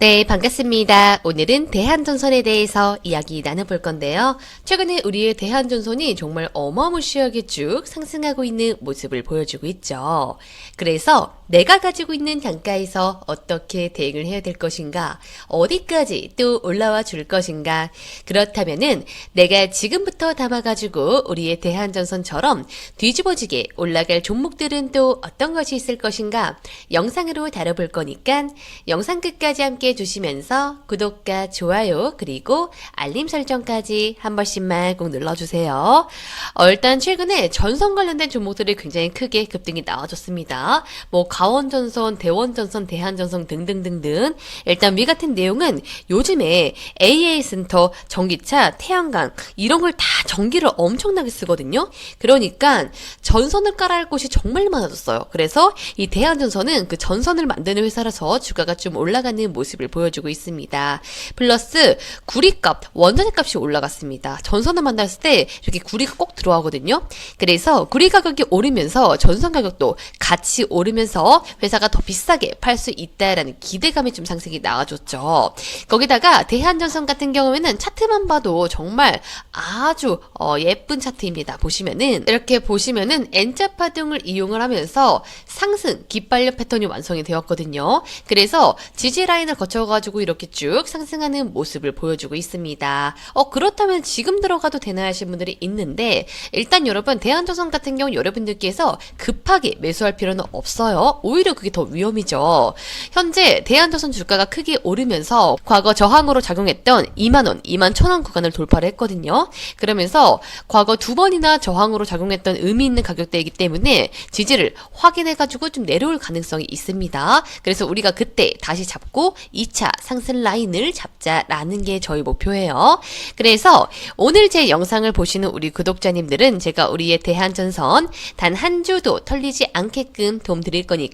네, 반갑습니다. 오늘은 대한전선에 대해서 이야기 나눠볼 건데요. 최근에 우리의 대한전선이 정말 어마무시하게 쭉 상승하고 있는 모습을 보여주고 있죠. 그래서 내가 가지고 있는 단가에서 어떻게 대응을 해야 될 것인가, 어디까지 또 올라와 줄 것인가, 그렇다면은 내가 지금부터 담아가지고 우리의 대한전선처럼 뒤집어지게 올라갈 종목들은 또 어떤 것이 있을 것인가, 영상으로 다뤄볼 거니까 영상 끝까지 함께 해주시면서 구독과 좋아요 그리고 알림 설정까지 한 번씩만 꼭 눌러주세요. 어, 일단 최근에 전선 관련된 종목들이 굉장히 크게 급등이 나와줬습니다. 뭐 가원전선, 대원전선, 대한전선 등등등등. 일단 위 같은 내용은 요즘에 AA 센터, 전기차, 태양광 이런 걸 다 전기를 엄청나게 쓰거든요. 그러니까 전선을 깔아야 할 곳이 정말 많아졌어요. 그래서 이 대한전선은 그 전선을 만드는 회사라서 주가가 좀 올라가는 모습을 보여주고 있습니다. 플러스 구리값, 원자재 값이 올라갔습니다. 전선을 만났을 때 이렇게 구리가 꼭 들어가거든요. 그래서 구리 가격이 오르면서 전선 가격도 같이 오르면서 회사가 더 비싸게 팔 수 있다라는 기대감이 좀 상승이 나와줬죠. 거기다가 대한전선 같은 경우에는 차트만 봐도 정말 아주 어, 예쁜 차트입니다. 보시면은 이렇게 보시면은 N자 파동을 이용을 하면서 상승 깃발력 패턴이 완성이 되었거든요. 그래서 지지 라인을 거쳐가지고 이렇게 쭉 상승하는 모습을 보여주고 있습니다. 어 그렇다면 지금 들어가도 되나 하신 분들이 있는데 일단 여러분 대한조선 같은 경우 여러분들께서 급하게 매수할 필요는 없어요. 오히려 그게 더 위험이죠. 현재 대한조선 주가가 크게 오르면서 과거 저항으로 작용했던 2만 원, 2만 천원 구간을 돌파를 했거든요. 그러면서 과거 두 번이나 저항으로 작용했던 의미 있는 가격대이기 때문에 지지를 확인해가지고 좀 내려올 가능성이 있습니다. 그래서 우리가 그때 다시 잡고 2차 상승 라인을 잡자라는 게 저희 목표예요. 그래서 오늘 제 영상을 보시는 우리 구독자님들은 제가 우리의 대한전선 단 한 주도 털리지 않게끔 도움 드릴 거니까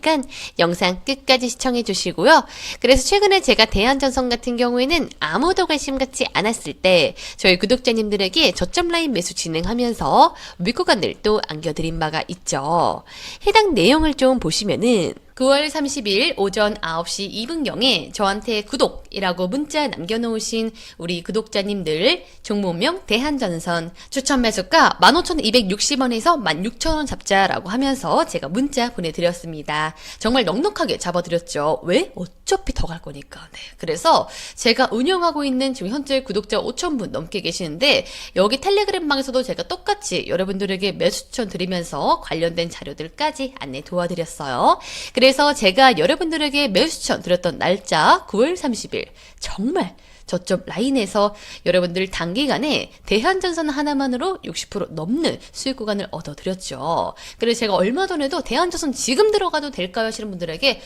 영상 끝까지 시청해 주시고요. 그래서 최근에 제가 대한전선 같은 경우에는 아무도 관심 갖지 않았을 때 저희 구독자님들에게 저점 라인 매수 진행하면서 윗구간을 또 안겨드린 바가 있죠. 해당 내용을 좀 보시면은 9월 30일 오전 9시 2분경에 저한테 구독이라고 문자 남겨놓으신 우리 구독자님들 종목명 대한전선 추천 매수가 15,260원에서 16,000원 잡자라고 하면서 제가 문자 보내드렸습니다. 정말 넉넉하게 잡아드렸죠. 왜? 어차피 더 갈 거니까. 네. 그래서 제가 운영하고 있는 지금 현재 구독자 5,000분 넘게 계시는데 여기 텔레그램방에서도 제가 똑같이 여러분들에게 매수 추천 드리면서 관련된 자료들까지 안내 도와드렸어요. 그래 서 제가 여러분들에게 매수 추천 드렸던 날짜 9월 30일 정말 저점 라인에서 여러분들 단기간에 대한전선 하나만으로 60% 넘는 수익 구간을 얻어드렸죠. 그래서 제가 얼마 전에도 대한전선 지금 들어가도 될까요? 하시는 분들에게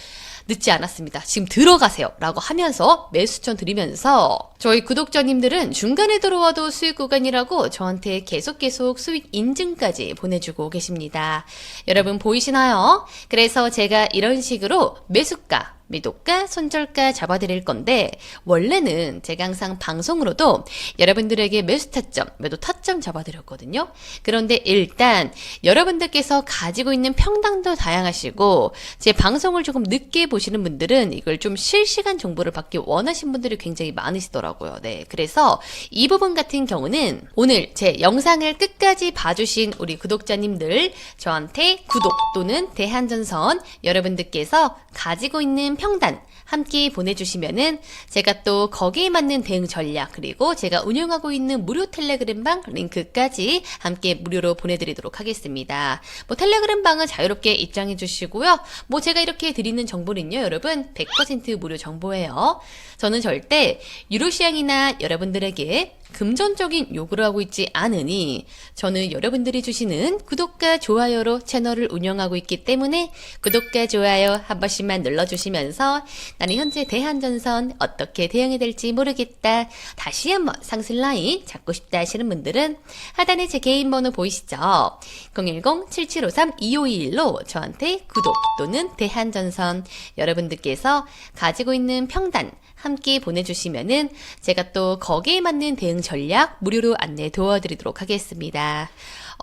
늦지 않았습니다. 지금 들어가세요. 라고 하면서 매수천 드리면서 저희 구독자님들은 중간에 들어와도 수익 구간이라고 저한테 계속 계속 수익 인증까지 보내주고 계십니다. 여러분 보이시나요? 그래서 제가 이런 식으로 매수가, 미도가, 손절가 잡아드릴 건데 원래는 제가 항상 방송으로도 여러분들에게 매수 타점, 매도 타점 잡아드렸거든요. 그런데 일단 여러분들께서 가지고 있는 평당도 다양하시고 제 방송을 조금 늦게 보시는 분들은 이걸 좀 실시간 정보를 받기 원하신 분들이 굉장히 많으시더라고요. 네, 그래서 이 부분 같은 경우는 오늘 제 영상을 끝까지 봐주신 우리 구독자님들 저한테 구독 또는 대한전선 여러분들께서 가지고 있는 평단 함께 보내주시면은 제가 또 거기에 맞는 대응 전략 그리고 제가 운영하고 있는 무료 텔레그램 방 링크까지 함께 무료로 보내드리도록 하겠습니다. 뭐 텔레그램 방은 자유롭게 입장해 주시고요. 뭐 제가 이렇게 드리는 정보는요, 여러분 100% 무료 정보예요. 저는 절대 유로 시장이나 여러분들에게 금전적인 요구를 하고 있지 않으니 저는 여러분들이 주시는 구독과 좋아요로 채널을 운영하고 있기 때문에 구독과 좋아요 한 번씩만 눌러주시면서 나는 현재 대한전선 어떻게 대응이 될지 모르겠다. 다시 한번 상승 라인 잡고 싶다 하시는 분들은 하단에 제 개인 번호 보이시죠? 010-7753-2521로 저한테 구독 또는 대한전선 여러분들께서 가지고 있는 평단 함께 보내주시면은 제가 또 거기에 맞는 대응 전략 무료로 안내 도와드리도록 하겠습니다.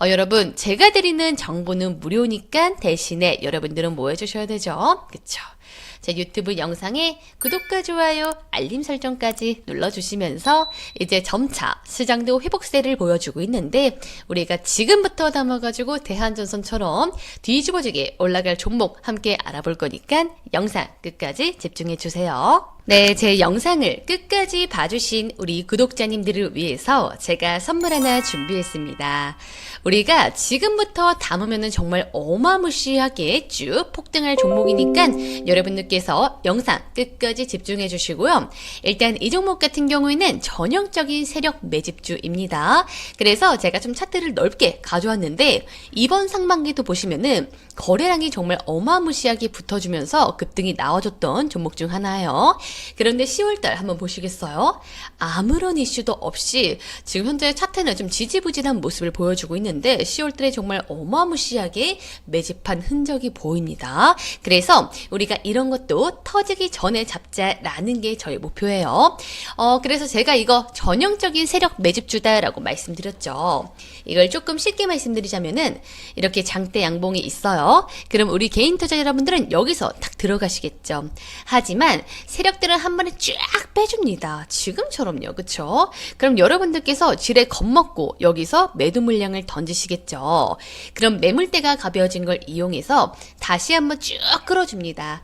어, 여러분, 제가 드리는 정보는 무료니까 대신에 여러분들은 뭐 해주셔야 되죠? 그쵸? 제 유튜브 영상에 구독과 좋아요, 알림 설정까지 눌러주시면서 이제 점차 시장도 회복세를 보여주고 있는데 우리가 지금부터 담아가지고 대한전선처럼 뒤집어지게 올라갈 종목 함께 알아볼 거니까 영상 끝까지 집중해 주세요. 네, 제 영상을 끝까지 봐주신 우리 구독자님들을 위해서 제가 선물 하나 준비했습니다. 우리가 지금부터 담으면 정말 어마무시하게 쭉 폭등할 종목이니까 여러분들께서 영상 끝까지 집중해 주시고요. 일단 이 종목 같은 경우에는 전형적인 세력 매집주입니다. 그래서 제가 좀 차트를 넓게 가져왔는데 이번 상반기도 보시면은 거래량이 정말 어마무시하게 붙어주면서 급등이 나와줬던 종목 중 하나예요. 그런데 10월달 한번 보시겠어요? 아무런 이슈도 없이 지금 현재 차트는 좀 지지부진한 모습을 보여주고 있는데 10월달에 정말 어마무시하게 매집한 흔적이 보입니다. 그래서 우리가 이런 것도 터지기 전에 잡자라는 게 저희 목표예요. 어, 그래서 제가 이거 전형적인 세력 매집주다라고 말씀드렸죠. 이걸 조금 쉽게 말씀드리자면은 이렇게 장대 양봉이 있어요. 그럼 우리 개인 투자 여러분들은 여기서 딱 들어가시겠죠. 하지만 세력들은 한 번에 쫙 빼줍니다. 지금처럼요. 그쵸? 그럼 여러분들께서 지레 겁먹고 여기서 매도 물량을 던지시겠죠. 그럼 매물대가 가벼워진 걸 이용해서 다시 한번 쭉 끌어줍니다.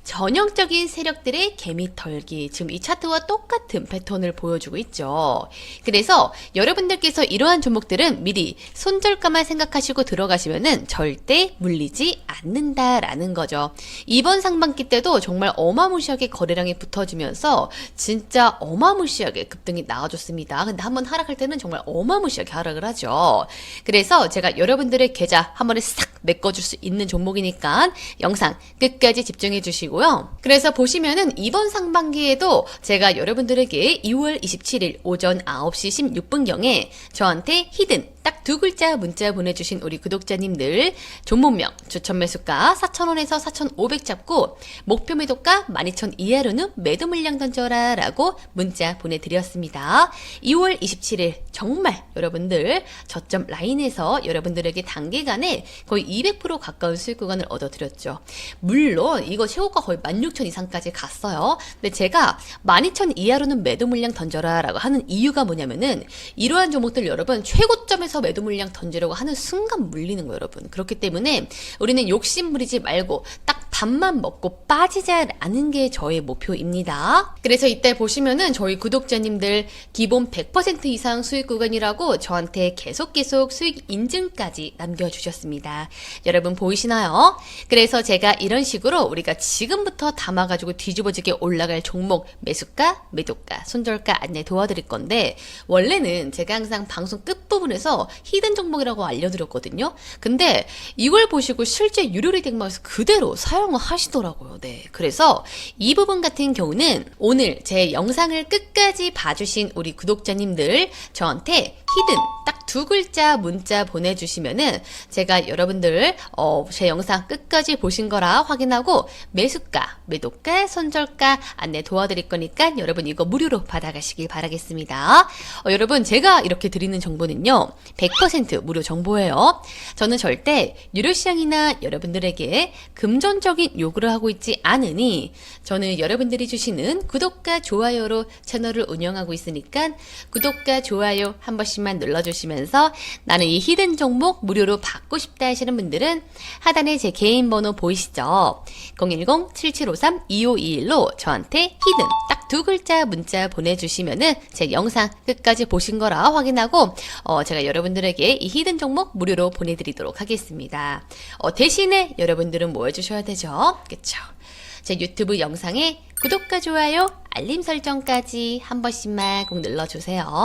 전형적인 세력들의 개미 털기. 지금 이 차트와 똑같은 패턴을 보여주고 있죠. 그래서 여러분들께서 이러한 종목들은 미리 손절가만 생각하시고 들어가시면은 절대 물리지 않는다라는 거죠. 이번 상반기 때도 정말 어마무시하게 거래량이 붙어지면서 진짜 어마무시하게 급등이 나와줬습니다. 근데 한번 하락할 때는 정말 어마무시하게 하락을 하죠. 그래서 제가 여러분들의 계좌 한 번에 싹 메꿔줄 수 있는 종목이니까 영상 끝까지 집중해 주시고 요. 그래서 보시면은 이번 상반기에도 제가 여러분들에게 2월 27일 오전 9시 16분경에 저한테 히든 딱 두 글자 문자 보내주신 우리 구독자님들 종목명 추천 매수가 4,000원에서 4,500 잡고 목표 매도가 12,000 이하로는 매도 물량 던져라 라고 문자 보내드렸습니다. 2월 27일 정말 여러분들 저점 라인에서 여러분들에게 단기간에 거의 200% 가까운 수익 구간을 얻어드렸죠. 물론 이거 최고가 거의 16,000 이상까지 갔어요. 근데 제가 12,000 이하로는 매도 물량 던져라 라고 하는 이유가 뭐냐면은 이러한 종목들 여러분 최고점에서 매도 물량 던지려고 하는 순간 물리는 거 여러분. 그렇기 때문에 우리는 욕심 부리지 말고 딱 밥만 먹고 빠지자라는 게 저의 목표입니다. 그래서 이때 보시면은 저희 구독자님들 기본 100% 이상 수익 구간이라고 저한테 계속 계속 수익 인증까지 남겨주셨습니다. 여러분 보이시나요? 그래서 제가 이런 식으로 우리가 지금부터 담아가지고 뒤집어지게 올라갈 종목 매수가, 매도가, 손절가 안내 도와드릴 건데 원래는 제가 항상 방송 끝부분에서 히든 종목이라고 알려드렸거든요. 근데 이걸 보시고 실제 유료리 덱마에서 그대로 사용 을 하시더라고요. 네. 그래서 이 부분 같은 경우는 오늘 제 영상을 끝까지 봐주신 우리 구독자님들 저한테 히든 딱 두 글자 문자 보내주시면은 제가 여러분들 어, 제 영상 끝까지 보신 거라 확인하고 매수가, 매도가, 손절가 안내 도와드릴 거니까 여러분 이거 무료로 받아가시길 바라겠습니다. 어, 여러분 제가 이렇게 드리는 정보는요 100% 무료 정보예요. 저는 절대 유료 시장이나 여러분들에게 금전적인 요구를 하고 있지 않으니 저는 여러분들이 주시는 구독과 좋아요로 채널을 운영하고 있으니까 구독과 좋아요 한 번씩 만 눌러주시면서 나는 이 히든 종목 무료로 받고 싶다 하시는 분들은 하단에 제 개인 번호 보이시죠? 010-7753-2521로 저한테 히든 딱 두 글자 문자 보내주시면은 제 영상 끝까지 보신 거라 확인하고 어, 제가 여러분들에게 이 히든 종목 무료로 보내드리도록 하겠습니다. 어, 대신에 여러분들은 뭐 해주셔야 되죠? 그쵸? 제 유튜브 영상에 구독과 좋아요, 알림 설정까지 한 번씩만 꼭 눌러주세요.